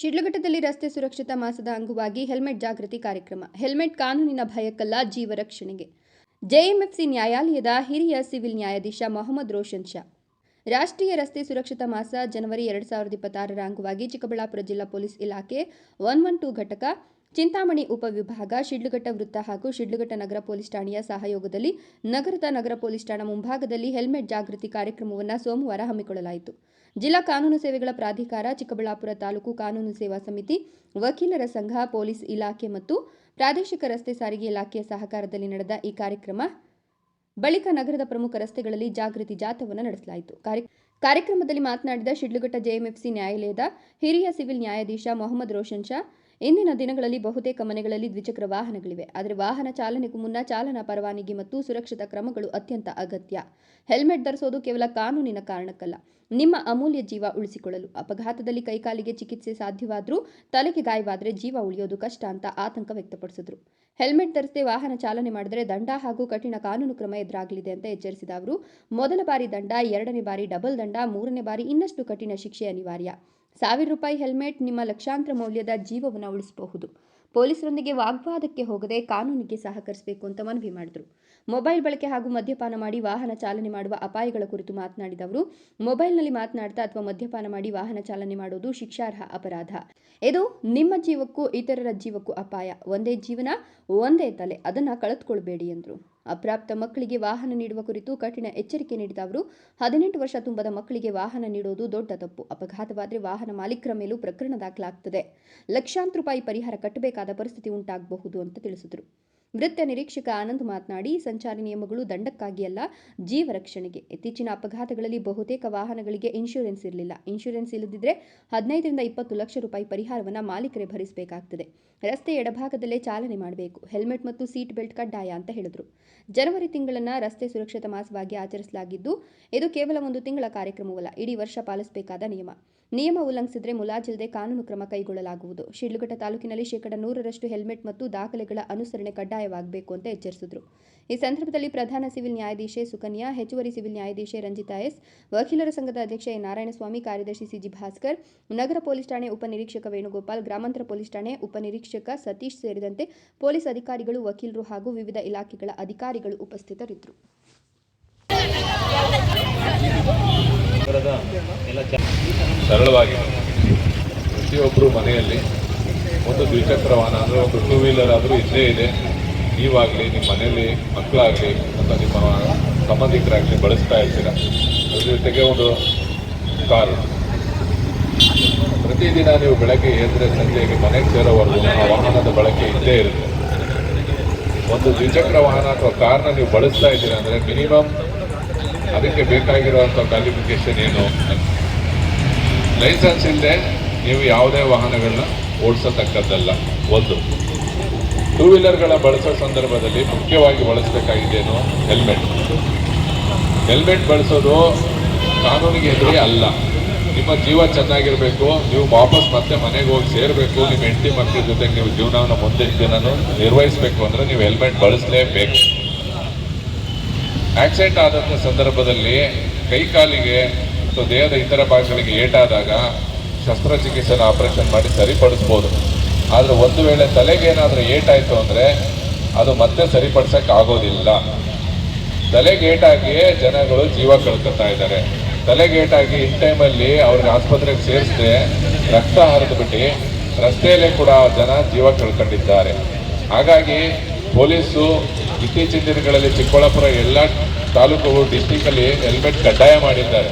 ಶಿಡ್ಲಘಟ್ಟದಲ್ಲಿ ರಸ್ತೆ ಸುರಕ್ಷತಾ ಮಾಸದ ಅಂಗವಾಗಿ ಹೆಲ್ಮೆಟ್ ಜಾಗೃತಿ ಕಾರ್ಯಕ್ರಮ, ಹೆಲ್ಮೆಟ್ ಕಾನೂನಿನ ಭಯಕ್ಕಲ್ಲ ಜೀವ ರಕ್ಷಣೆಗೆ. ಜೆಎಂಎಫ್ಸಿ ನ್ಯಾಯಾಲಯದ ಹಿರಿಯ ಸಿವಿಲ್ ನ್ಯಾಯಾಧೀಶ ಮೊಹಮ್ಮದ್ ರೋಷನ್ ಶಾ ರಾಷ್ಟ್ರೀಯ ರಸ್ತೆ ಸುರಕ್ಷತಾ ಮಾಸ ಜನವರಿ ಎರಡು ಸಾವಿರದ ಇಪ್ಪತ್ತಾರರ ಅಂಗವಾಗಿ ಚಿಕ್ಕಬಳ್ಳಾಪುರ ಜಿಲ್ಲಾ ಪೊಲೀಸ್ ಇಲಾಖೆ ಒನ್ ಒನ್ ಟೂ ಘಟಕ, ಚಿಂತಾಮಣಿ ಉಪವಿಭಾಗ ಶಿಡ್ಲಘಟ್ಟ ವೃತ್ತ ಹಾಗೂ ಶಿಡ್ಲಘಟ್ಟ ನಗರ ಪೊಲೀಸ್ ಠಾಣೆಯ ಸಹಯೋಗದಲ್ಲಿ ನಗರದ ನಗರ ಪೊಲೀಸ್ ಠಾಣಾ ಮುಂಭಾಗದಲ್ಲಿ ಹೆಲ್ಮೆಟ್ ಜಾಗೃತಿ ಕಾರ್ಯಕ್ರಮವನ್ನು ಸೋಮವಾರ ಹಮ್ಮಿಕೊಳ್ಳಲಾಯಿತು. ಜಿಲ್ಲಾ ಕಾನೂನು ಸೇವೆಗಳ ಪ್ರಾಧಿಕಾರ, ಚಿಕ್ಕಬಳ್ಳಾಪುರ ತಾಲೂಕು ಕಾನೂನು ಸೇವಾ ಸಮಿತಿ, ವಕೀಲರ ಸಂಘ, ಪೊಲೀಸ್ ಇಲಾಖೆ ಮತ್ತು ಪ್ರಾದೇಶಿಕ ರಸ್ತೆ ಸಾರಿಗೆ ಇಲಾಖೆಯ ಸಹಕಾರದಲ್ಲಿ ನಡೆದ ಈ ಕಾರ್ಯಕ್ರಮ. ಬಳಿಕ ನಗರದ ಪ್ರಮುಖ ರಸ್ತೆಗಳಲ್ಲಿ ಜಾಗೃತಿ ಜಾಥವನ್ನು ನಡೆಸಲಾಯಿತು. ಕಾರ್ಯ- ಕಾರ್ಯಕ್ರಮದಲ್ಲಿ ಮಾತನಾಡಿದ ಶಿಡ್ಲಘಟ್ಟ ಜೆಎಂಎಫ್ಸಿ ನ್ಯಾಯಾಲಯದ ಹಿರಿಯ ಸಿವಿಲ್ ನ್ಯಾಯಾಧೀಶ ಮೊಹಮ್ಮದ್ ರೋಷನ್ ಶಾ ಇಂದಿನ ದಿನಗಳಲ್ಲಿ ಬಹುತೇಕ ಮನೆಗಳಲ್ಲಿ ದ್ವಿಚಕ್ರ ವಾಹನಗಳಿವೆ. ಆದರೆ ವಾಹನ ಚಾಲನೆಗೂ ಮುನ್ನ ಚಾಲನಾ ಪರವಾನಗಿ ಮತ್ತು ಸುರಕ್ಷತಾ ಕ್ರಮಗಳು ಅತ್ಯಂತ ಅಗತ್ಯ. ಹೆಲ್ಮೆಟ್ ಧರಿಸೋದು ಕೇವಲ ಕಾನೂನಿನ ಕಾರಣಕ್ಕಲ್ಲ. ನಿಮ್ಮ ಅಮೂಲ್ಯ ಜೀವ ಉಳಿಸಿಕೊಳ್ಳಲು. ಅಪಘಾತದಲ್ಲಿ ಕೈಕಾಲಿಗೆ ಚಿಕಿತ್ಸೆ ಸಾಧ್ಯವಾದರೂ ತಲೆಗೆ ಗಾಯವಾದರೆ ಜೀವ ಉಳಿಯೋದು ಕಷ್ಟ ಅಂತ ಆತಂಕ ವ್ಯಕ್ತಪಡಿಸಿದರು. ಹೆಲ್ಮೆಟ್ ಧರಿಸದೆ ವಾಹನ ಚಾಲನೆ ಮಾಡಿದರೆ ದಂಡ ಹಾಗೂ ಕಠಿಣ ಕಾನೂನು ಕ್ರಮ ಎದುರಾಗಲಿದೆ ಅಂತ ಎಚ್ಚರಿಸಿದ ಅವರು, ಮೊದಲ ಬಾರಿ ದಂಡ, ಎರಡನೇ ಬಾರಿ ಡಬಲ್ ದಂಡ, ಮೂರನೇ ಬಾರಿ ಇನ್ನಷ್ಟು ಕಠಿಣ ಶಿಕ್ಷೆ ಅನಿವಾರ್ಯ. ಸಾವಿರ ರೂಪಾಯಿ ಹೆಲ್ಮೆಟ್ ನಿಮ್ಮ ಲಕ್ಷಾಂತರ ಮೌಲ್ಯದ ಜೀವವನ್ನು ಉಳಿಸಬಹುದು. ಪೊಲೀಸರೊಂದಿಗೆ ವಾಗ್ವಾದಕ್ಕೆ ಹೋಗದೆ ಕಾನೂನಿಗೆ ಸಹಕರಿಸಬೇಕು ಅಂತ ಮನವಿ ಮಾಡಿದರು. ಮೊಬೈಲ್ ಬಳಕೆ ಹಾಗೂ ಮದ್ಯಪಾನ ಮಾಡಿ ವಾಹನ ಚಾಲನೆ ಮಾಡುವ ಅಪಾಯಗಳ ಕುರಿತು ಮಾತನಾಡಿದ ಅವರು, ಮೊಬೈಲ್ನಲ್ಲಿ ಮಾತನಾಡ್ತಾ ಅಥವಾ ಮದ್ಯಪಾನ ಮಾಡಿ ವಾಹನ ಚಾಲನೆ ಮಾಡುವುದು ಶಿಕ್ಷಾರ್ಹ ಅಪರಾಧ. ಇದು ನಿಮ್ಮ ಜೀವಕ್ಕೂ ಇತರರ ಜೀವಕ್ಕೂ ಅಪಾಯ. ಒಂದೇ ಜೀವನ, ಒಂದೇ ತಲೆ. ಅದನ್ನು ಕಳೆದುಕೊಳ್ಬೇಡಿ ಎಂದರು. ಅಪ್ರಾಪ್ತ ಮಕ್ಕಳಿಗೆ ವಾಹನ ನೀಡುವ ಕುರಿತು ಕಠಿಣ ಎಚ್ಚರಿಕೆ ನೀಡಿದ ಅವರು, ಹದಿನೆಂಟು ವರ್ಷ ತುಂಬದ ಮಕ್ಕಳಿಗೆ ವಾಹನ ನೀಡುವುದು ದೊಡ್ಡ ತಪ್ಪು. ಅಪಘಾತವಾದರೆ ವಾಹನ ಮಾಲೀಕರ ಮೇಲೂ ಪ್ರಕರಣ ದಾಖಲಾಗುತ್ತದೆ ಲಕ್ಷಾಂತರ ರೂಪಾಯಿ ಪರಿಹಾರ ಕಟ್ಟಬೇಕಾದ ಪರಿಸ್ಥಿತಿ ಉಂಟಾಗಬಹುದು ಅಂತ ತಿಳಿಸಿದರು. ವೃತ್ತ ನಿರೀಕ್ಷಕ ಆನಂದ್ ಮಾತನಾಡಿ, ಸಂಚಾರಿ ನಿಯಮಗಳು ದಂಡಕ್ಕಾಗಿ ಅಲ್ಲ, ಜೀವ ರಕ್ಷಣೆಗೆ. ಇತ್ತೀಚಿನ ಅಪಘಾತಗಳಲ್ಲಿ ಬಹುತೇಕ ವಾಹನಗಳಿಗೆ ಇನ್ಶೂರೆನ್ಸ್ ಇರಲಿಲ್ಲ. ಇನ್ಶೂರೆನ್ಸ್ ಇಲ್ಲದಿದ್ದರೆ ಹದಿನೈದರಿಂದ ಇಪ್ಪತ್ತು ಲಕ್ಷ ರೂಪಾಯಿ ಪರಿಹಾರವನ್ನು ಮಾಲೀಕರೇ ಭರಿಸಬೇಕಾಗ್ತದೆ. ರಸ್ತೆ ಎಡಭಾಗದಲ್ಲೇ ಚಾಲನೆ ಮಾಡಬೇಕು. ಹೆಲ್ಮೆಟ್ ಮತ್ತು ಸೀಟ್ ಬೆಲ್ಟ್ ಕಡ್ಡಾಯ ಅಂತ ಹೇಳಿದರು. ಜನವರಿ ತಿಂಗಳನ್ನು ರಸ್ತೆ ಸುರಕ್ಷತಾ ಮಾಸವಾಗಿ ಆಚರಿಸಲಾಗಿದ್ದು, ಇದು ಕೇವಲ ಒಂದು ತಿಂಗಳ ಕಾರ್ಯಕ್ರಮವಲ್ಲ, ಇಡೀ ವರ್ಷ ಪಾಲಿಸಬೇಕಾದ ನಿಯಮ. ನಿಯಮ ಉಲ್ಲಂಘಿಸಿದರೆ ಮುಲಾಜಿಲ್ಲದೆ ಕಾನೂನು ಕ್ರಮ ಕೈಗೊಳ್ಳಲಾಗುವುದು. ಶಿಡ್ಲಘಟ್ಟ ತಾಲೂಕಿನಲ್ಲಿ ಶೇಕಡ ನೂರರಷ್ಟು ಹೆಲ್ಮೆಟ್ ಮತ್ತು ದಾಖಲೆಗಳ ಅನುಸರಣೆ ಕಡ್ಡಾಯವಾಗಬೇಕು ಅಂತ ಎಚ್ಚರಿಸಿದರು. ಈ ಸಂದರ್ಭದಲ್ಲಿ ಪ್ರಧಾನ ಸಿವಿಲ್ ನ್ಯಾಯಾಧೀಶೆ ಸುಕನ್ಯಾ, ಹೆಚ್ಚುವರಿ ಸಿವಿಲ್ ನ್ಯಾಯಾಧೀಶೆ ರಂಜಿತಾ ಎಸ್, ವಕೀಲರ ಸಂಘದ ಅಧ್ಯಕ್ಷ ಎ. ನಾರಾಯಣಸ್ವಾಮಿ, ಕಾರ್ಯದರ್ಶಿ ಸಿಜಿ ಭಾಸ್ಕರ್, ನಗರ ಪೊಲೀಸ್ ಠಾಣೆ ಉಪನಿರೀಕ್ಷಕ ವೇಣುಗೋಪಾಲ್, ಗ್ರಾಮಾಂತರ ಪೊಲೀಸ್ ಠಾಣೆ ಉಪನಿರೀಕ್ಷಕ ಸತೀಶ್ ಸೇರಿದಂತೆ ಪೊಲೀಸ್ ಅಧಿಕಾರಿಗಳು, ವಕೀಲರು ಹಾಗೂ ವಿವಿಧ ಇಲಾಖೆಗಳ ಅಧಿಕಾರಿಗಳು ಉಪಸ್ಥಿತರಿದ್ದರು. ಸರಳವಾಗಿದೆ ಪ್ರತಿಯೊಬ್ಬರು ಮನೆಯಲ್ಲಿ ಒಂದು ದ್ವಿಚಕ್ರ ವಾಹನ, ಅಂದರೆ ಒಂದು ಟೂ ವೀಲರ್ ಆದರೂ ಇದ್ದೇ ಇದೆ. ನೀವಾಗಲಿ ನಿಮ್ಮ ಮನೆಯಲ್ಲಿ ಮಕ್ಕಳಾಗಲಿ ಅಥವಾ ನಿಮ್ಮ ಸಂಬಂಧಿಕರಾಗಲಿ ಬಳಸ್ತಾ ಇರ್ತೀರ? ಅದ್ರ ಜೊತೆಗೆ ಒಂದು ಕಾರು. ಪ್ರತಿದಿನ ನೀವು ಬೆಳಗ್ಗೆ ಎದ್ರೆ ಸಂಜೆಗೆ ಮನೆಗೆ ಸೇರೋವರೆಗೂ ಆ ವಾಹನದ ಬಳಕೆ ಇದ್ದೇ ಇರುತ್ತೆ. ಒಂದು ದ್ವಿಚಕ್ರ ವಾಹನ ಅಥವಾ ಕಾರ್ನ ನೀವು ಬಳಸ್ತಾ ಇದ್ದೀರಾ ಅಂದರೆ ಮಿನಿಮಮ್ ಅದಕ್ಕೆ ಬೇಕಾಗಿರುವಂಥ ಕ್ವಾಲಿಫಿಕೇಶನ್ ಏನು ಲೈಸೆನ್ಸ್ ಇಲ್ಲದೆ ನೀವು ಯಾವುದೇ ವಾಹನಗಳನ್ನ ಓಡಿಸತಕ್ಕದ್ದಲ್ಲ. ಒಂದು ಟೂ ವೀಲರ್ಗಳ ಬಳಸೋ ಸಂದರ್ಭದಲ್ಲಿ ಮುಖ್ಯವಾಗಿ ಬಳಸಬೇಕಾಗಿದ್ದೇನು? ಹೆಲ್ಮೆಟ್ ಹೆಲ್ಮೆಟ್ ಬಳಸೋದು ಕಾನೂನಿಗೆ ಹೆದರಿ ಅಲ್ಲ. ನಿಮ್ಮ ಜೀವ ಚೆನ್ನಾಗಿರಬೇಕು, ನೀವು ವಾಪಸ್ ಮತ್ತೆ ಮನೆಗೆ ಹೋಗಿ ಸೇರಬೇಕು, ನಿಮ್ಮ ಹೆಂಡತಿ ಮಕ್ಕಳ ಜೊತೆಗೆ ನೀವು ಜೀವನವನ್ನು ಮುಂದಿನ ದಿನನೂ ನಿರ್ವಹಿಸಬೇಕು ಅಂದರೆ ನೀವು ಹೆಲ್ಮೆಟ್ ಬಳಸಲೇಬೇಕು. ಆಕ್ಸಿಡೆಂಟ್ ಆದಂಥ ಸಂದರ್ಭದಲ್ಲಿ ಕೈ ಕಾಲಿಗೆ ಅಥವಾ ದೇಹದ ಇತರ ಭಾಗಗಳಿಗೆ ಏಟಾದಾಗ ಶಸ್ತ್ರಚಿಕಿತ್ಸೆನ ಆಪರೇಷನ್ ಮಾಡಿ ಸರಿಪಡಿಸ್ಬೋದು. ಆದರೆ ಒಂದು ವೇಳೆ ತಲೆಗೆ ಏನಾದರೂ ಏಟಾಯಿತು ಅಂದರೆ ಅದು ಮತ್ತೆ ಸರಿಪಡಿಸೋಕೆ ಆಗೋದಿಲ್ಲ. ತಲೆಗೇಟಾಗಿಯೇ ಜನಗಳು ಜೀವ ಕಳ್ಕೊತಾ ಇದ್ದಾರೆ. ತಲೆಗೇಟಾಗಿ ಇನ್ ಟೈಮಲ್ಲಿ ಅವ್ರಿಗೆ ಆಸ್ಪತ್ರೆಗೆ ಸೇರಿಸದೆ ರಕ್ತ ಹರಿದುಬಿಟ್ಟು ರಸ್ತೆಯಲ್ಲೇ ಕೂಡ ಜನ ಜೀವ ಕಳ್ಕೊಂಡಿದ್ದಾರೆ. ಹಾಗಾಗಿ ಪೊಲೀಸು ಇತ್ತೀಚಿನ ದಿನಗಳಲ್ಲಿ ಚಿಕ್ಕಬಳ್ಳಾಪುರ ಎಲ್ಲ ತಾಲೂಕು ಡಿಸ್ಟಿಕಲ್ಲಿ ಹೆಲ್ಮೆಟ್ ಕಡ್ಡಾಯ ಮಾಡಿದ್ದಾರೆ.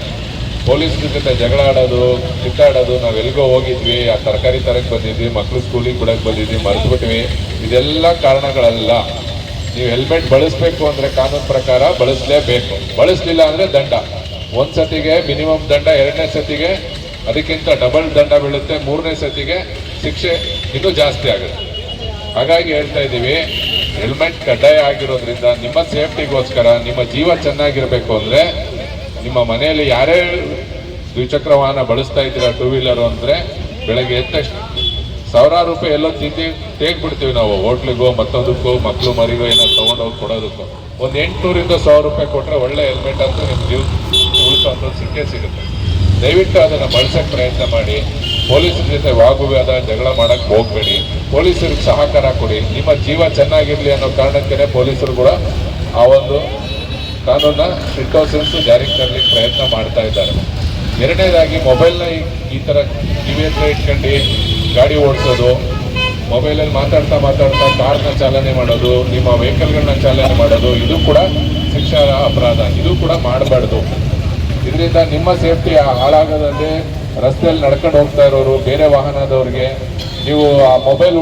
ಪೊಲೀಸ್ರ ಜೊತೆ ಜಗಳ ಆಡೋದು ಕಿತ್ತಾಡೋದು ನಾವು ಎಲ್ಲಿಗೋ ಹೋಗಿದ್ವಿ, ಆ ತರಕಾರಿ ತರಕ್ಕೆ ಬಂದಿದ್ವಿ ಮಕ್ಕಳು ಸ್ಕೂಲಿಗೆ ಬಿಡಕ್ಕೆ ಬಂದಿದ್ವಿ, ಮರೆತುಬಿಟ್ವಿ. ಇದೆಲ್ಲ ಕಾರಣಗಳಲ್ಲ. ನೀವು ಹೆಲ್ಮೆಟ್ ಬಳಸಬೇಕು ಅಂದರೆ ಕಾನೂನು ಪ್ರಕಾರ ಬಳಸಲೇಬೇಕು. ಬಳಸಲಿಲ್ಲ ಅಂದರೆ ದಂಡ. ಒಂದು ಸತಿಗೆ ಮಿನಿಮಮ್ ದಂಡ, ಎರಡನೇ ಸತಿಗೆ ಅದಕ್ಕಿಂತ ಡಬಲ್ ದಂಡ ಬೀಳುತ್ತೆ, ಮೂರನೇ ಸತಿಗೆ ಶಿಕ್ಷೆ ಇನ್ನೂ ಜಾಸ್ತಿ ಆಗುತ್ತೆ. ಹಾಗಾಗಿ ಹೇಳ್ತಾ ಇದ್ದೀವಿ, ಹೆಲ್ಮೆಟ್ ಕಡ್ಡಾಯ ಆಗಿರೋದ್ರಿಂದ ನಿಮ್ಮ ಸೇಫ್ಟಿಗೋಸ್ಕರ, ನಿಮ್ಮ ಜೀವ ಚೆನ್ನಾಗಿರಬೇಕು ಅಂದರೆ ನಿಮ್ಮ ಮನೆಯಲ್ಲಿ ಯಾರೇ ದ್ವಿಚಕ್ರ ವಾಹನ ಬಳಸ್ತಾ ಇದ್ದೀರಾ ಟೂ ವೀಲರು ಅಂದರೆ ಬೆಳಗ್ಗೆ ಎದ್ದ ತಕ್ಷಣ? ಸಾವಿರಾರು ರೂಪಾಯಿ ಎಲ್ಲೋ ತಿಂದು, ತೇಗ್ಬಿಡ್ತೀವಿ ನಾವು, ಹೋಟ್ಲಿಗೋ, ಮತ್ತೊಂದಕ್ಕೋ ಮಕ್ಕಳು ಮರಿಗೋ ಏನೋ ತೊಗೊಂಡೋಗಿ ಕೊಡೋದಕ್ಕೋ. ಒಂದು ಎಂಟುನೂರಿಂದ ಸಾವಿರ ರೂಪಾಯಿ ಕೊಟ್ಟರೆ ಒಳ್ಳೆ ಹೆಲ್ಮೆಟ್ ಅಂತ ನಿಮ್ಮ ಜೀವ ಉಳಿಸೋ ಸಿಕ್ಕೇ ಸಿಗುತ್ತೆ. ದಯವಿಟ್ಟು ಅದನ್ನು ಬಳಸೋಕ್ಕೆ ಪ್ರಯತ್ನ ಮಾಡಿ. ಪೊಲೀಸರ ಜೊತೆ ವಾಗುವಾದ ಜಗಳ ಮಾಡಕ್ ಹೋಗಬೇಡಿ. ಪೊಲೀಸರಿಗೆ ಸಹಕಾರ ಕೊಡಿ. ನಿಮ್ಮ ಜೀವ ಚೆನ್ನಾಗಿರಲಿ ಅನ್ನೋ ಕಾರಣಕ್ಕೇ ಪೊಲೀಸರು ಕೂಡ ಆ ಒಂದು ಕಾನೂನ ಸಿಟ್ಟೋಸೆನ್ಸ್ ಜಾರಿಗೆ ತರಲಿಕ್ಕೆ ಪ್ರಯತ್ನ ಮಾಡ್ತಾ ಇದ್ದಾರೆ. ಎರಡನೇದಾಗಿ ಮೊಬೈಲ್ನ ಈ- ಥರ ಕಿವಿ ಹತ್ರ ಇಟ್ಕೊಂಡು ಗಾಡಿ ಓಡಿಸೋದು, ಮೊಬೈಲಲ್ಲಿ ಮಾತಾಡ್ತಾ ಮಾತಾಡ್ತಾ ಕಾರ್ನ ಚಾಲನೆ ಮಾಡೋದು, ನಿಮ್ಮ ವೆಹಿಕಲ್ಗಳನ್ನ ಚಾಲನೆ ಮಾಡೋದು, ಇದು ಕೂಡ ಶಿಕ್ಷಾ ಅಪರಾಧ, ಇದು ಕೂಡ ಮಾಡಬಾರ್ದು. ಇದರಿಂದ ನಿಮ್ಮ ಸೇಫ್ಟಿ ಹಾಳಾಗೋದಲ್ಲಿ ರಸ್ತೆಯಲ್ಲಿ ನಡ್ಕೊಂಡು ಹೋಗ್ತಾ ಇರೋರು, ಬೇರೆ ವಾಹನದವ್ರಿಗೆ, ನೀವು ಆ ಮೊಬೈಲ್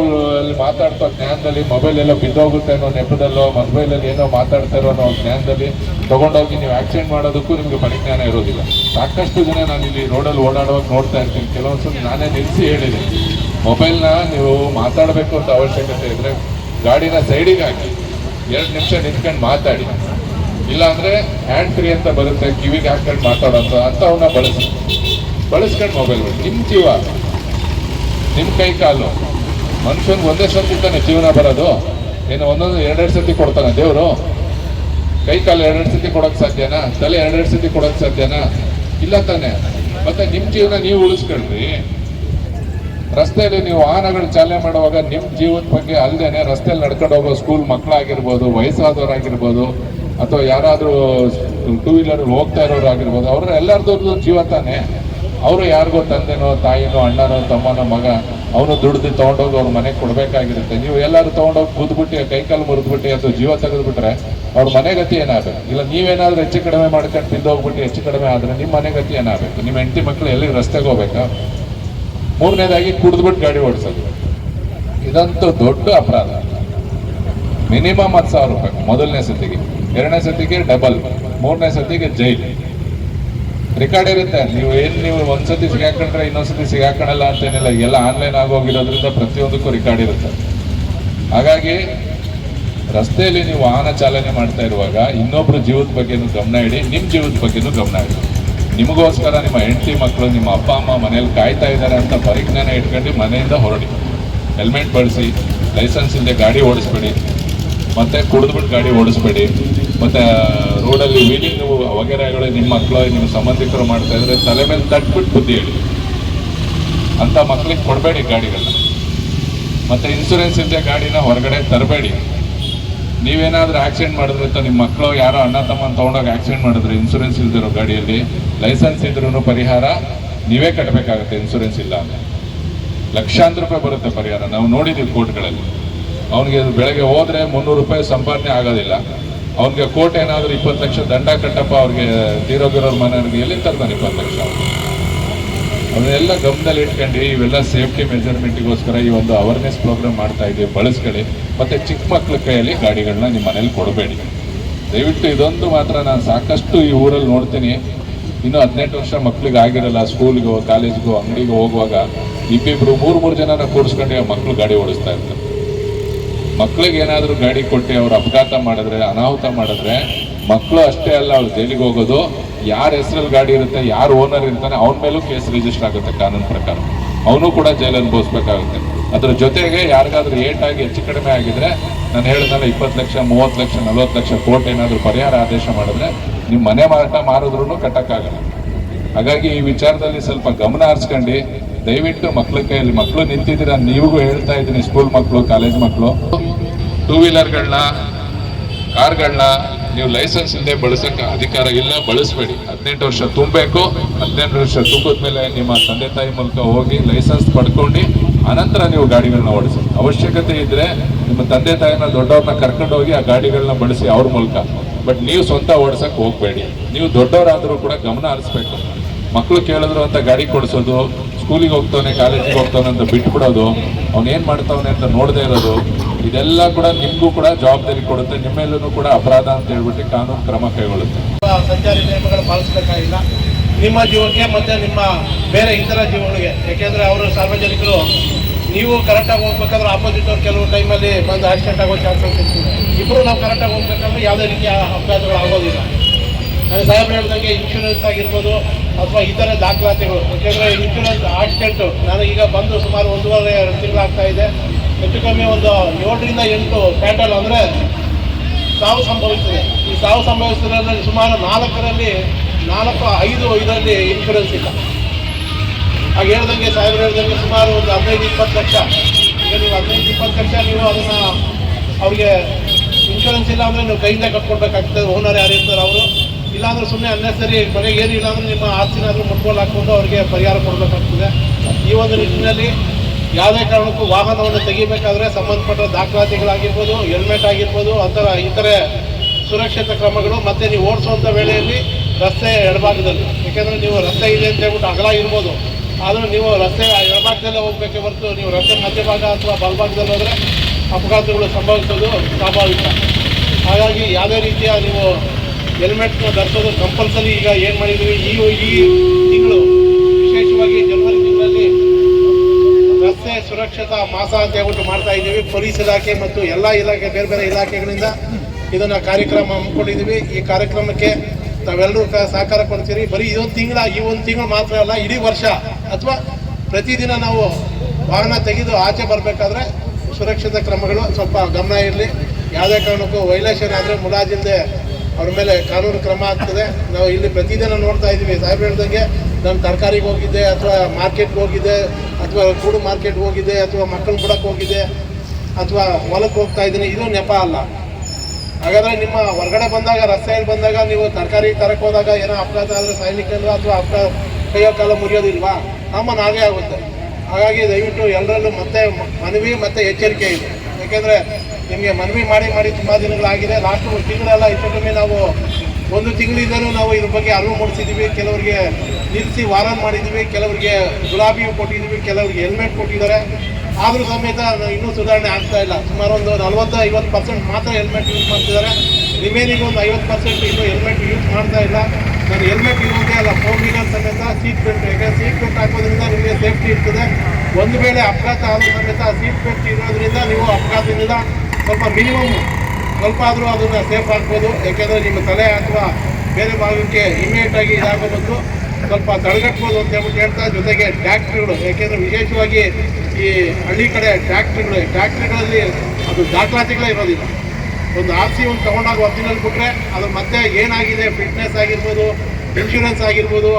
ಮಾತಾಡ್ತಾ ಜ್ಞಾನದಲ್ಲಿ ಮೊಬೈಲ್ ಎಲ್ಲೋ ಬಿದ್ದೋಗುತ್ತೆ ಅನ್ನೋ ನೆಪದಲ್ಲೋ ಮೊಬೈಲಲ್ಲಿ ಏನೋ ಮಾತಾಡ್ತಾ ಇರೋ ಅನ್ನೋ ಜ್ಞಾನದಲ್ಲಿ ತೊಗೊಂಡೋಗಿ ನೀವು ಆಕ್ಸಿಡೆಂಟ್ ಮಾಡೋದಕ್ಕೂ ನಿಮಗೆ ಪರಿಜ್ಞಾನ ಇರೋದಿಲ್ಲ. ಸಾಕಷ್ಟು ಜನ ನಾನು ಇಲ್ಲಿ ರೋಡಲ್ಲಿ ಓಡಾಡುವಾಗ ನೋಡ್ತಾ ಇರ್ತೀನಿ. ಕೆಲವೊಂದ್ಸಲ ನಾನೇ ನಿಲ್ಲಿಸಿ ಹೇಳಿದೆ. ಮೊಬೈಲ್ನ ನೀವು ಮಾತಾಡಬೇಕು ಅಂತ ಅವಶ್ಯಕತೆ ಇದ್ರೆ ಗಾಡಿನ ಸೈಡಿಗೆ ಹಾಕಿ. ಎರಡು ನಿಮಿಷ ನಿಂತ್ಕೊಂಡು ಮಾತಾಡಿ. ಇಲ್ಲಾಂದ್ರೆ ಹ್ಯಾಂಡ್ ಫ್ರೀ ಅಂತ ಬರುತ್ತೆ. ಕಿವಿಗೆ ಹಾಕೊಂಡು ಮಾತಾಡೋಂಥ ಅಂಥವನ್ನ ಬಳಸಿ. ಬಳಸ್ಕೊಂಡು ಮೊಬೈಲ್ ಬಿಟ್ಟು ನಿಮ್ಮ ಜೀವ ನಿಮ್ಮ ಕೈ ಕಾಲು. ಮನುಷ್ಯನ್ಗೆ ಒಂದೇ ಸತಿ ತಾನೆ ಜೀವನ ಬರೋದು. ಏನು ಒಂದೊಂದು ಎರಡೆರಡು ಸತಿ ಕೊಡ್ತಾನೆ ದೇವರು. ಕೈ ಕಾಲು ಎರಡೆರಡು ಸತಿ ಕೊಡೋಕೆ ಸಾಧ್ಯನಾ? ತಲೆ ಎರಡೆರಡು ಸತಿ ಕೊಡೋಕೆ ಸಾಧ್ಯನಾ? ಇಲ್ಲ ತಾನೆ. ಮತ್ತೆ ನಿಮ್ಮ ಜೀವನ ನೀವು ಉಳಿಸ್ಕೊಳ್ರಿ. ರಸ್ತೆಯಲ್ಲಿ ನೀವು ವಾಹನಗಳು ಚಾಲನೆ ಮಾಡುವಾಗ ನಿಮ್ಮ ಜೀವದ ಬಗ್ಗೆ ಅಲ್ಲದೇನೆ ರಸ್ತೆಯಲ್ಲಿ ನಡ್ಕೊಂಡು ಹೋಗೋ ಸ್ಕೂಲ್ ಮಕ್ಕಳಾಗಿರ್ಬೋದು ವಯಸ್ಸಾದವರಾಗಿರ್ಬೋದು, ಅಥವಾ ಯಾರಾದರೂ ಟೂ ವೀಲರ್ ಹೋಗ್ತಾ ಇರೋರು ಆಗಿರ್ಬೋದು ಅವ್ರ ಎಲ್ಲರದ್ದು ಜೀವ ತಾನೆ. ಅವರು ಯಾರಿಗೋ ತಂದೆನೋ ತಾಯಿನೋ ಅಣ್ಣನೋ ತಮ್ಮನೋ ಮಗ, ಅವನು ದುಡ್ದು ತೊಗೊಂಡೋಗಿ ಅವ್ರ ಮನೆಗೆ ಕೊಡಬೇಕಾಗಿರುತ್ತೆ. ನೀವು ಎಲ್ಲರೂ ತೊಗೊಂಡೋಗಿ ಕೈ ಕೈಕಾಲು ಮುರಿದ್ಬಿಟ್ಟು ಅಥವಾ ಜೀವ ತೆಗೆದ್ಬಿಟ್ರೆ ಅವ್ರ ಮನೆ ಗತಿ ಏನಾಗಬೇಕು? ಇಲ್ಲ, ನೀವೇನಾದ್ರೂ ಹೆಚ್ಚು ಕಡಿಮೆ ಮಾಡ್ಕೊಂಡು ತಿಂದೋಗ್ಬಿಟ್ಟು ಹೆಚ್ಚು ಕಡಿಮೆ ಆದರೆ ನಿಮ್ಮ ಮನೆ ಗತಿ ಏನಾಗಬೇಕು? ನಿಮ್ಮ ಹೆಂಡತಿ ಮಕ್ಕಳು ಎಲ್ಲಿ ರಸ್ತೆಗೆ ಹೋಗ್ಬೇಕಾ? ಮೂರನೇದಾಗಿ ಕುಡಿದ್ಬಿಟ್ಟು ಗಾಡಿ ಓಡಿಸೋದು. ಇದಂತೂ ದೊಡ್ಡ ಅಪರಾಧ. ಮಿನಿಮಮ್ ಹತ್ತು ಸಾವಿರ ರೂಪಾಯಿ ಮೊದಲನೇ ಸತಿಗೆ. ಎರಡನೇ ಸತಿಗೆ ಡಬಲ್ ಮೂರನೇ ಸತಿಗೆ ಜೈಲು. ರೆಕಾರ್ಡ್ ಇರುತ್ತೆ. ನೀವು ಏನು ನೀವು ಒಂದ್ಸತಿ ಸಿಗಾಕೊಂಡ್ರೆ ಇನ್ನೊಂದ್ಸತಿ ಸಿಗಾಕೊಳ್ಳಲ್ಲ ಅಂತೇನಿಲ್ಲ. ಎಲ್ಲ ಆನ್ಲೈನ್ ಆಗೋಗಿರೋದ್ರಿಂದ ಪ್ರತಿಯೊಂದಕ್ಕೂ ರೆಕಾರ್ಡ್ ಇರುತ್ತೆ. ಹಾಗಾಗಿ ರಸ್ತೆಯಲ್ಲಿ ನೀವು ವಾಹನ ಚಾಲನೆ ಮಾಡ್ತಾ ಇರುವಾಗ ಇನ್ನೊಬ್ರ ಜೀವದ ಬಗ್ಗೆನೂ ಗಮನ ಇಡಿ ನಿಮ್ಮ ಜೀವದ ಬಗ್ಗೆನೂ ಗಮನ ಇಡಿ. ನಿಮಗೋಸ್ಕರ ನಿಮ್ಮ ಹೆಂಡತಿ ಮಕ್ಕಳು ನಿಮ್ಮ ಅಪ್ಪ, ಅಮ್ಮ ಮನೇಲಿ ಕಾಯ್ತಾ ಇದ್ದಾರೆ ಅಂತ ಪರಿಜ್ಞಾನ ಇಟ್ಕೊಂಡು ಮನೆಯಿಂದ ಹೊರಡಿ. ಹೆಲ್ಮೆಟ್ ಬಳಸಿ ಲೈಸೆನ್ಸ್ ಇಲ್ಲದೆ ಗಾಡಿ ಓಡಿಸ್ಬೇಡಿ. ಮತ್ತೆ ಕುಡಿದ್ಬಿಟ್ಟು ಗಾಡಿ ಓಡಿಸ್ಬೇಡಿ. ಮತ್ತೆ, ರೋಡಲ್ಲಿ ವೀಲಿಂಗ್ ವಗೇರೆಗಳು ನಿಮ್ಮ ಮಕ್ಕಳು, ನಿಮ್ಮ ಸಂಬಂಧಿಕರು ಮಾಡ್ತಾ ಇದ್ರೆ ತಲೆ ಮೇಲೆ ತಟ್ಬಿಟ್ಟು ಬುದ್ಧಿ ಹೇಳಿ. ಅಂತ ಮಕ್ಳಿಗೆ ಕೊಡಬೇಡಿ ಗಾಡಿಗಳನ್ನ. ಮತ್ತೆ ಇನ್ಸೂರೆನ್ಸ್ ಇಲ್ಲದೆ ಗಾಡಿನ ಹೊರಗಡೆ ತರಬೇಡಿ. ನೀವೇನಾದ್ರೂ ಆಕ್ಸಿಡೆಂಟ್ ಮಾಡಿದ್ರೆ ಅಂತ ನಿಮ್ಮ ಮಕ್ಕಳು, ಯಾರೋ ಅಣ್ಣ ತಮ್ಮನ ತಗೊಂಡೋಗಿ ಆಕ್ಸಿಡೆಂಟ್ ಮಾಡಿದ್ರೆ ಇನ್ಸೂರೆನ್ಸ್ ಇಲ್ದಿರೋ ಗಾಡಿಯಲ್ಲಿ ಲೈಸೆನ್ಸ್ ಇದ್ರೂ ಪರಿಹಾರ ನೀವೇ ಕಟ್ಟಬೇಕಾಗುತ್ತೆ ಇನ್ಸೂರೆನ್ಸ್ ಇಲ್ಲ ಅಂದರೆ. ಲಕ್ಷಾಂತರ ರೂಪಾಯಿ ಬರುತ್ತೆ ಪರಿಹಾರ. ನಾವು ನೋಡಿದ್ದೀವಿ ಕೋರ್ಟ್ಗಳಲ್ಲಿ. ಅವನಿಗೆ ಬೆಳಗ್ಗೆ ಹೋದರೆ ಮುನ್ನೂರು ರೂಪಾಯಿ ಸಂಪಾದನೆ ಆಗೋದಿಲ್ಲ. ಅವನಿಗೆ ಕೋರ್ಟ್ ಏನಾದರೂ ಇಪ್ಪತ್ತು ಲಕ್ಷ ದಂಡ ಕಟ್ಟಪ್ಪ, ಅವ್ರಿಗೆ ತೀರೋಗಿರೋರ್ ಮನೆಯವ್ರಿಗೆ ಎಲ್ಲಿ ತರ್ತಾನೆ ಇಪ್ಪತ್ತು ಲಕ್ಷ? ಅವನ್ನೆಲ್ಲ ಗಮನದಲ್ಲಿ ಇಟ್ಕೊಂಡು ಇವೆಲ್ಲ ಸೇಫ್ಟಿ ಮೆಜರ್ಮೆಂಟಿಗೋಸ್ಕರ ಈ ಒಂದು ಅವೇರ್ನೆಸ್ ಪ್ರೋಗ್ರಾಮ್ ಮಾಡ್ತಾ ಇದ್ದೀವಿ ಬಳಸ್ಕೊಳ್ಳಿ. ಮತ್ತೆ ಚಿಕ್ಕ ಮಕ್ಕಳ ಕೈಯಲ್ಲಿ ಗಾಡಿಗಳನ್ನ ನಿಮ್ಮ ಮನೇಲಿ ಕೊಡಬೇಡಿ. ದಯವಿಟ್ಟು ಇದೊಂದು ಮಾತ್ರ ನಾನು ಸಾಕಷ್ಟು ಈ ಊರಲ್ಲಿ ನೋಡ್ತೀನಿ. ಇನ್ನು ಹದಿನೆಂಟು ವರ್ಷ ಮಕ್ಳಿಗೆ ಆಗಿರಲ್ಲ ಸ್ಕೂಲ್ಗೋ ಕಾಲೇಜ್ಗೋ ಅಂಗಡಿಗೆ ಹೋಗುವಾಗ ಇಬ್ಬಿಬ್ರು ಮೂರು ಮೂರು ಜನನ ಕೂರಿಸ್ಕೊಂಡು ಮಕ್ಕಳು ಗಾಡಿ ಓಡಿಸ್ತಾ ಇರ್ತಾರೆ. ಮಕ್ಳಿಗೆ ಏನಾದರೂ ಗಾಡಿ ಕೊಟ್ಟು ಅವ್ರು ಅಪಘಾತ ಮಾಡಿದ್ರೆ, ಅನಾಹುತ ಮಾಡಿದ್ರೆ ಮಕ್ಕಳು ಅಷ್ಟೇ ಅಲ್ಲ ಅವ್ರು ಜೈಲಿಗೆ ಹೋಗೋದು. ಯಾರ ಹೆಸರಲ್ಲಿ ಗಾಡಿ ಇರುತ್ತೆ, ಯಾರು ಓನರ್ ಇರ್ತಾನೆ, ಅವನ ಮೇಲೂ ಕೇಸ್ ರಿಜಿಸ್ಟರ್ ಆಗುತ್ತೆ ಕಾನೂನು ಪ್ರಕಾರ. ಅವನು ಕೂಡ ಜೈಲು ಅನುಭವಿಸ್ಬೇಕಾಗುತ್ತೆ. ಅದ್ರ ಜೊತೆಗೆ ಯಾರಿಗಾದ್ರೂ ಏಟಾಗಿ ಹೆಚ್ಚು ಕಡಿಮೆ ಆಗಿದ್ರೆ, ನಾನು ಹೇಳಿದ್ನಲ್ಲ, ಇಪ್ಪತ್ತು ಲಕ್ಷ, ಮೂವತ್ತು ಲಕ್ಷ, ನಲ್ವತ್ತು ಲಕ್ಷ ಕೋರ್ಟ್ ಏನಾದರೂ ಪರಿಹಾರ ಆದೇಶ ಮಾಡಿದ್ರೆ ನಿಮ್ಮ ಮನೆ ಮಾರಾಟ ಮಾರಿದ್ರೂ ಕಟ್ಟಕ್ಕಾಗಲ್ಲ. ಹಾಗಾಗಿ ಈ ವಿಚಾರದಲ್ಲಿ ಸ್ವಲ್ಪ ಗಮನ ಹರಿಸ್ಕೊಂಡು. ದಯವಿಟ್ಟು ಮಕ್ಕಳ ಕೈಯಲ್ಲಿ ಮಕ್ಕಳು ನಿಂತಿದ್ದೀರ ನೀವಿಗೂ ಹೇಳ್ತಾ ಇದ್ದೀನಿ ಸ್ಕೂಲ್ ಮಕ್ಕಳು ಕಾಲೇಜ್ ಮಕ್ಕಳು ಟೂ ವೀಲರ್ಗಳನ್ನ ಕಾರ್ಗಳನ್ನ ನೀವು ಲೈಸೆನ್ಸ್ ಇಲ್ಲದೆ ಬಳಸಕ್ಕೆ ಅಧಿಕಾರ ಇಲ್ಲ, ಬಳಸಬೇಡಿ. ಹದಿನೆಂಟು ವರ್ಷ ತುಂಬಬೇಕು, ಹದಿನೆಂಟು ವರ್ಷ ತುಂಬಿದ ಮೇಲೆ ನಿಮ್ಮ ತಂದೆ ತಾಯಿ ಮೂಲಕ ಹೋಗಿ ಲೈಸೆನ್ಸ್ ಪಡ್ಕೊಂಡು, ಅನಂತರ ನೀವು ಗಾಡಿಗಳನ್ನ ಓಡಿಸಿ. ಅವಶ್ಯಕತೆ ಇದ್ರೆ ನಿಮ್ಮ ತಂದೆ ತಾಯಿನ ದೊಡ್ಡವ್ರನ್ನ ಕರ್ಕೊಂಡು ಹೋಗಿ ಆ ಗಾಡಿಗಳನ್ನ ಬಳಸಿ ಅವ್ರ ಮೂಲಕ. ಬಟ್ ನೀವು ಸ್ವಂತ ಓಡಿಸಕ್ಕೆ ಹೋಗಬೇಡಿ. ನೀವು ದೊಡ್ಡವರಾದರೂ ಕೂಡ ಗಮನ ಹರಿಸ್ಬೇಕು. ಮಕ್ಕಳು ಕೇಳಿದ್ರು ಅಂತ ಗಾಡಿ ಕೊಡಿಸೋದು ಸ್ಕೂಲಿಗೆ ಹೋಗ್ತಾನೆ ಕಾಲೇಜಿಗೆ ಹೋಗ್ತಾನೆ ಅಂತ ಬಿಟ್ಬಿಡೋದು, ಅವ್ನು ಏನು ಮಾಡ್ತಾವನೆ ಅಂತ ನೋಡದೇ ಇರೋದು ಇದೆಲ್ಲ ಕೂಡ ನಿಮಗೂ ಕೂಡ ಜವಾಬ್ದಾರಿ ಕೊಡುತ್ತೆ. ನಿಮ್ಮೆಲ್ಲೂ ಕೂಡ ಅಪರಾಧ ಅಂತ ಹೇಳ್ಬಿಟ್ಟು ಕಾನೂನು ಕ್ರಮ ಕೈಗೊಳ್ಳುತ್ತೆ. ಸಂಚಾರಿ ನಿಯಮಗಳು ಪಾಲಿಸಬೇಕಾಗಿಲ್ಲ. ನಿಮ್ಮ ಜೀವಕ್ಕೆ ಮತ್ತೆ ನಿಮ್ಮ ಬೇರೆ ಇತರ ಜೀವಗಳಿಗೆ. ಯಾಕೆಂದ್ರೆ ಅವರು ಸಾರ್ವಜನಿಕರು, ನೀವು ಕರೆಕ್ಟಾಗಿ ಹೋಗ್ಬೇಕಾದ್ರೆ ಆಪೋಸಿಟ್ ಅವ್ರು ಕೆಲವು ಟೈಮಲ್ಲಿ ಬಂದು ಆಕ್ಸಿಡೆಂಟ್ ಆಗೋ ಚಾನ್ಸಸ್ ಇರ್ತದೆ ಇಬ್ಬರು ನಾವು ಕರೆಕ್ಟಾಗಿ ಹೋಗ್ಬೇಕಂದ್ರೆ ಯಾವುದೇ ರೀತಿಯ ಅಪಘಾತಗಳು ಆಗೋದಿಲ್ಲ. ನಾನು ಸಾಹೇಬ್ರು ಹೇಳ್ದಂಗೆ ಇನ್ಶೂರೆನ್ಸ್ ಆಗಿರ್ಬೋದು ಅಥವಾ ಇತರ ದಾಖಲಾತಿಗಳು. ಯಾಕೆಂದರೆ ಇನ್ಶೂರೆನ್ಸ್ ಆಕ್ಸಿಡೆಂಟು ನಾನು ಈಗ ಬಂದು ಸುಮಾರು ಒಂದೂವರೆ ತಿಂಗಳಾಗ್ತಾ ಇದೆ. ಹೆಚ್ಚು ಕಮ್ಮಿ ಒಂದು ಏಳರಿಂದ ಎಂಟು ಪ್ಯಾಟಲ್ ಅಂದರೆ ಸಾವು ಸಂಭವಿಸ್ತದೆ ಈ ಸಾವು ಸಂಭವಿಸಿದ್ರಲ್ಲಿ ಸುಮಾರು ನಾಲ್ಕರಲ್ಲಿ, ನಾಲ್ಕು ಐದು ಇದರಲ್ಲಿ ಇನ್ಶೂರೆನ್ಸ್ ಇಲ್ಲ. ಹಾಗೆ ಹೇಳ್ದಂಗೆ ಸಾವಿರ ಹೇಳ್ದಂಗೆ ಸುಮಾರು ಒಂದು ಹದಿನೈದು, ಇಪ್ಪತ್ತು ಲಕ್ಷ. ಈಗ ನೀವು ಹದಿನೈದು, ಇಪ್ಪತ್ತು ಲಕ್ಷ ನೀವು ಅದನ್ನು ಅವ್ರಿಗೆ ಇನ್ಶೂರೆನ್ಸ್ ಇಲ್ಲ ಅಂದರೆ ನೀವು ಕೈಯಿಂದ ಕಟ್ಕೊಡ್ಬೇಕಾಗ್ತದೆ. ಓನರ್ ಯಾರು ಇರ್ತಾರೆ ಅವರು. ಇಲ್ಲಾಂದ್ರೆ ಸುಮ್ಮನೆ ಅನ್ನೆಸರಿ ಮನೆಗೆ ಏನು ಇಲ್ಲಾಂದ್ರೆ ನಿಮ್ಮ ಆಸ್ತಿನಾದರೂ ಮುಟ್ಕೋಲ್ ಹಾಕ್ಕೊಂಡು ಅವ್ರಿಗೆ ಪರಿಹಾರ ಕೊಡಬೇಕಾಗ್ತದೆ. ಈ ಒಂದು ನಿಟ್ಟಿನಲ್ಲಿ ಯಾವುದೇ ಕಾರಣಕ್ಕೂ ವಾಹನವನ್ನು ತೆಗಿಬೇಕಾದ್ರೆ ಸಂಬಂಧಪಟ್ಟ ದಾಖಲಾತಿಗಳಾಗಿರ್ಬೋದು ಹೆಲ್ಮೆಟ್ ಆಗಿರ್ಬೋದು ಅಥವಾ ಇತರೆ ಸುರಕ್ಷಿತ ಕ್ರಮಗಳು ಮತ್ತೆ ನೀವು ಓಡಿಸುವಂಥ ವೇಳೆಯಲ್ಲಿ ರಸ್ತೆ ಎಡಭಾಗದಲ್ಲಿ. ಯಾಕೆಂದರೆ ನೀವು ರಸ್ತೆ ಇದೆ ಅಂತ ಹೇಳ್ಬಿಟ್ಟು ಅಗಲ ಇರ್ಬೋದು. ಆದರೂ ನೀವು ರಸ್ತೆ ಎಡಭಾಗದಲ್ಲೇ ಹೋಗಬೇಕೆ ಹೊರತು ನೀವು ರಸ್ತೆ ಮಧ್ಯಭಾಗ ಅಥವಾ ಬಲಭಾಗದಲ್ಲಿ ಹೋದರೆ ಅಪಘಾತಗಳು ಸಂಭವಿಸೋದು ಸ್ವಾಭಾವಿಕ. ಹಾಗಾಗಿ ಯಾವುದೇ ರೀತಿಯ ನೀವು ಹೆಲ್ಮೆಟ್ನ ಧರಿಸೋದು ಕಂಪಲ್ಸರಿ ಈಗ ಏನು ಮಾಡಿದ್ದೀವಿ ಈ ಈ ತಿಂಗಳು ವಿಶೇಷವಾಗಿ ಜನವರಿ ತಿಂಗಳಲ್ಲಿ ರಸ್ತೆ ಸುರಕ್ಷತಾ ಮಾಸ ಅಂತ ಹೇಳ್ಬಿಟ್ಟು ಮಾಡ್ತಾ ಇದ್ದೀವಿ. ಪೊಲೀಸ್ ಇಲಾಖೆ ಮತ್ತು ಎಲ್ಲ ಇಲಾಖೆ, ಬೇರೆ ಬೇರೆ ಇಲಾಖೆಗಳಿಂದ ಇದನ್ನ ಕಾರ್ಯಕ್ರಮ ಹಮ್ಮಿಕೊಂಡಿದ್ದೀವಿ. ಈ ಕಾರ್ಯಕ್ರಮಕ್ಕೆ ತಾವೆಲ್ಲರೂ ಸಹಕಾರ ಕೊಡ್ತೀರಿ. ಬರೀ ಇದೊಂದು ತಿಂಗಳ, ಈ ಒಂದು ತಿಂಗಳು ಮಾತ್ರ ಅಲ್ಲ, ಇಡೀ ವರ್ಷ ಅಥವಾ ಪ್ರತಿದಿನ ನಾವು ವಾಹನ ತೆಗೆದು ಆಚೆ ಬರಬೇಕಾದ್ರೆ ಸುರಕ್ಷಿತ ಕ್ರಮಗಳು ಸ್ವಲ್ಪ ಗಮನ ಇರಲಿ. ಯಾವುದೇ ಕಾರಣಕ್ಕೂ ವೈಲೇಷನ್ ಆದರೆ ಮುಲಾಜಿಲ್ಲದೆ ಅವ್ರ ಮೇಲೆ ಕಾನೂನು ಕ್ರಮ ಆಗ್ತದೆ. ನಾವು ಇಲ್ಲಿ ಪ್ರತಿದಿನ ನೋಡ್ತಾ ಇದ್ದೀವಿ. ಸಾಹೇಬ್ ಹೇಳ್ದಂಗೆ ನಾನು ತರಕಾರಿಗೆ ಹೋಗಿದ್ದೆ, ಅಥವಾ ಮಾರ್ಕೆಟ್ಗೆ ಹೋಗಿದ್ದೆ, ಅಥವಾ ಕೂಡು ಮಾರ್ಕೆಟ್ಗೆ ಹೋಗಿದ್ದೆ, ಅಥವಾ ಮಕ್ಕಳು ಬಿಡಕ್ಕೆ ಹೋಗಿದ್ದೆ, ಅಥವಾ ಹೊಲಕ್ಕೆ ಹೋಗ್ತಾ ಇದ್ದೀನಿ. ಇದು ನೆಪ ಅಲ್ಲ. ಹಾಗಾದ್ರೆ ನಿಮ್ಮ ಹೊರಗಡೆ ಬಂದಾಗ, ರಸ್ತೆಯಲ್ಲಿ ಬಂದಾಗ ನೀವು ತರಕಾರಿ ತರಕ್ಕೆ ಹೋದಾಗ ಏನೋ ಅಪಘಾತ ಆದರೆ ಸೈನಿಕರು ಅಥವಾ ಅಪಘಾತ ಕೈಯೋ ಕಾಲ ಮುರಿಯೋದಿಲ್ವಾ ನಮ್ಮನ್ನು ಹಾಗೆ ಆಗುತ್ತೆ. ಹಾಗಾಗಿ ದಯವಿಟ್ಟು ಎಲ್ಲರಲ್ಲೂ ಮತ್ತೆ ಮನವಿ ಮತ್ತೆ ಎಚ್ಚರಿಕೆ ಇದೆ. ಯಾಕೆಂದರೆ ನಿಮಗೆ ಮನವಿ ಮಾಡಿ ಮಾಡಿ ತುಂಬ ದಿನಗಳಾಗಿದೆ. ಲಾಸ್ಟ್ ಒಂದು ತಿಂಗಳೆಲ್ಲ ಹೆಚ್ಚು ಕಮ್ಮಿ ನಾವು ಒಂದು ತಿಂಗಳಿಂದಲೂ ನಾವು ಇದ್ರ ಬಗ್ಗೆ ಅರಿವು ಮೂಡಿಸಿದ್ದೀವಿ ಕೆಲವರಿಗೆ ನಿಲ್ಲಿಸಿ ವಾರನ್ ಮಾಡಿದ್ದೀವಿ ಕೆಲವರಿಗೆ ಗುಲಾಬಿ ಕೊಟ್ಟಿದ್ದೀವಿ ಕೆಲವರಿಗೆ ಹೆಲ್ಮೆಟ್ ಕೊಟ್ಟಿದ್ದಾರೆ. ಆದರೂ ಸಮೇತ ಇನ್ನೂ ಸುಧಾರಣೆ ಆಗ್ತಾ ಇಲ್ಲ. ಸುಮಾರು ಒಂದು ನಲ್ವತ್ತು ಐವತ್ತು ಪರ್ಸೆಂಟ್ ಮಾತ್ರ ಹೆಲ್ಮೆಟ್ ಯೂಸ್ ಮಾಡ್ತಿದ್ದಾರೆ. ರಿಮೇನಿಂಗ್ ಒಂದು ಐವತ್ತು ಪರ್ಸೆಂಟ್ ಇನ್ನೂ ಹೆಲ್ಮೆಟ್ ಯೂಸ್ ಮಾಡ್ತಾ ಇಲ್ಲ. ನಾನು ಹೆಲ್ಮೆಟ್ ಇರೋದೇ ಅಲ್ಲ ಫೋರ್ ವೀಲರ್ ಸಮೇತ ಸೀಟ್ ಬೆಲ್ಟ್ ಯಾಕಂದ್ರೆ ಸೀಟ್ ಬೆಲ್ಟ್ ಹಾಕೋದ್ರಿಂದ ನಿಮಗೆ ಸೇಫ್ಟಿ ಇರ್ತದೆ. ಒಂದು ವೇಳೆ ಅಪಘಾತ ಆದ ಸಮೇತ ಸೀಟ್ ಬೆಲ್ಟ್ ಇರೋದ್ರಿಂದ ನೀವು ಅಪಘಾತದಿಂದ ಸ್ವಲ್ಪ ಮಿನಿಮಮ್ ಸ್ವಲ್ಪ ಆದರೂ ಅದನ್ನು ಸೇಫ್ ಹಾಕ್ಬೋದು. ಯಾಕೆಂದರೆ ನಿಮ್ಮ ತಲೆ ಅಥವಾ ಬೇರೆ ಭಾಗಕ್ಕೆ ಇಮಿಡಿಯೇಟಾಗಿ ಆಗಿ ಇದಾಗೋದು ಸ್ವಲ್ಪ ತಡೆಗಟ್ಬೋದು ಅಂತ ಹೇಳ್ಬಿಟ್ಟು ಹೇಳ್ತಾ ಜೊತೆಗೆ ಟ್ಯಾಕ್ಟ್ರಿಗಳು ಯಾಕೆಂದರೆ ವಿಶೇಷವಾಗಿ ಈ ಹಳ್ಳಿ ಕಡೆ ಟ್ಯಾಕ್ಟ್ರಿಗಳು ಟ್ಯಾಕ್ಟ್ರಿಗಳಲ್ಲಿ ಅದು ದಾಖಲಾತಿಗಳೇ ಇರೋದಿಲ್ಲ. ಒಂದು ಆರ್ ಸಿ ಒಂದು ತೊಗೊಂಡಾಗ ಒರಿಜಿನಲ್ ಬಿಟ್ಟರೆ ಅದು ಮತ್ತೆ ಏನಾಗಿದೆ? ಫಿಟ್ನೆಸ್ ಆಗಿರ್ಬೋದು ಇನ್ಶೂರೆನ್ಸ್ ಆಗಿರ್ಬೋದು,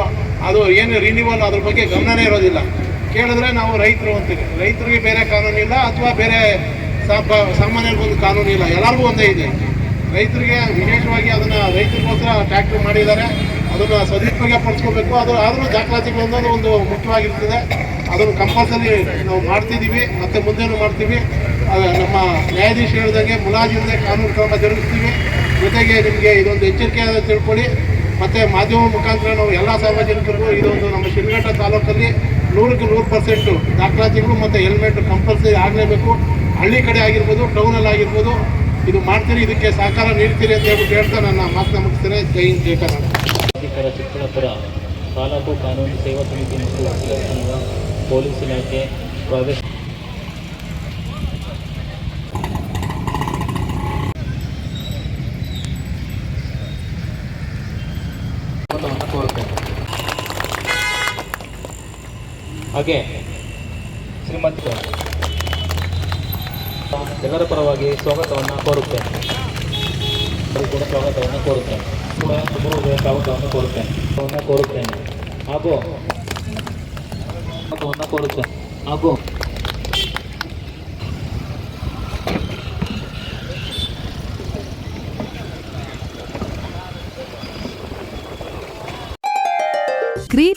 ಅದು ಏನು ರಿನ್ಯೂವಲ್ ಅದ್ರ ಬಗ್ಗೆ ಗಮನನೇ ಇರೋದಿಲ್ಲ. ಕೇಳಿದ್ರೆ ನಾವು ರೈತರು ಅಂತೀವಿ. ರೈತರಿಗೆ ಬೇರೆ ಕಾನೂನಿಲ್ಲ ಅಥವಾ ಬೇರೆ ಸಾಮಾನ್ಯರಿಗೂ ಒಂದು ಕಾನೂನು ಇಲ್ಲ. ಎಲ್ಲರಿಗೂ ಒಂದೇ ಇದೆ. ರೈತರಿಗೆ ವಿಶೇಷವಾಗಿ ಅದನ್ನು ರೈತರಿಗೋಸ್ಕರ ಟ್ರ್ಯಾಕ್ಟರ್ ಮಾಡಿದ್ದಾರೆ. ಅದನ್ನು ಸದುಪಯೋಗ ಪಡಿಸ್ಕೋಬೇಕು. ಅದು ಆದರೂ ದಾಖಲಾತಿಗಳು ಒಂದು ಮುಖ್ಯವಾಗಿರ್ತದೆ. ಅದನ್ನು ಕಂಪಲ್ಸರಿ ನಾವು ಮಾಡ್ತಿದ್ದೀವಿ. ಮತ್ತು ಮುಂದೆನೂ ಮಾಡ್ತೀವಿ? ನಮ್ಮ ನ್ಯಾಯಾಧೀಶ ಹೇಳಿದಂಗೆ ಮುಲಾಜಿಲ್ಲದೆ ಕಾನೂನು ಕ್ರಮ ಜರುಗಿಸ್ತೀವಿ. ಜೊತೆಗೆ ನಿಮಗೆ ಇದೊಂದು ಎಚ್ಚರಿಕೆ ಅಂತ ತಿಳ್ಕೊಳ್ಳಿ. ಮತ್ತು ಮಾಧ್ಯಮ ಮುಖಾಂತರ ನಾವು ಎಲ್ಲ ಸಾರ್ವಜನಿಕರಿಗೂ ಇದೊಂದು ನಮ್ಮ ಶಿಲ್ಘಟ್ಟ ತಾಲೂಕಲ್ಲಿ ನೂರಕ್ಕೆ ನೂರು ಪರ್ಸೆಂಟು ದಾಖಲಾತಿಗಳು ಮತ್ತು ಹೆಲ್ಮೆಟ್ ಕಂಪಲ್ಸರಿ ಆಗಲೇಬೇಕು. ಹಳ್ಳಿ ಕಡೆ ಆಗಿರ್ಬೋದು ಟೌನಲ್ಲಿ ಆಗಿರ್ಬೋದು, ಇದು ಮಾಡ್ತೀರಿ, ಇದಕ್ಕೆ ಸಹಕಾರ ನೀಡ್ತೀರಿ ಅಂತ ಹೇಳ್ಬಿಟ್ಟು ಹೇಳ್ತಾ ನನ್ನ ಮಾತನ್ನ ಮುಗಿಸ್ತೇನೆ. ಜೈ ಜಯ ಕರ್ನಾಟಕ. ಚಿಕ್ಕಬಳ್ಳಾಪುರ ತಾಲೂಕು ಕಾನೂನು ಸೇವಾ ಸಮಿತಿ ಮತ್ತು ಪೊಲೀಸ್ ಇಲಾಖೆ ಕೋರುತ್ತೇನೆ ಹಾಗೆ ಶ್ರೀಮಂತ ಎಲ್ಲರ ಪರವಾಗಿ ಸ್ವಾಗತವನ್ನು ಕೋರುತ್ತೇನೆ. ಕೂಡ ಸ್ವಾಗತವನ್ನು ಕೋರುತ್ತೇನೆ. ಕೂಡ ತುಂಬ ಸ್ವಾಗತವನ್ನು ಕೋರುತ್ತೇನೆ. ಕೋರುತ್ತೇನೆ. ಹಾಗೂ ಸ್ವಾಗತವನ್ನು ಕೋರುತ್ತೇನೆ. ಹಾಗೂ ಗ್ರೇಟ್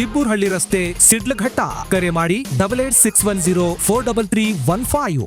ದಿಬ್ಬೂರ್ಹಳ್ಳಿ ರಸ್ತೆ ಸಿಡ್ಲಘಟ್ಟ. ಕರೆ ಮಾಡಿ double eight six one zero four double three one five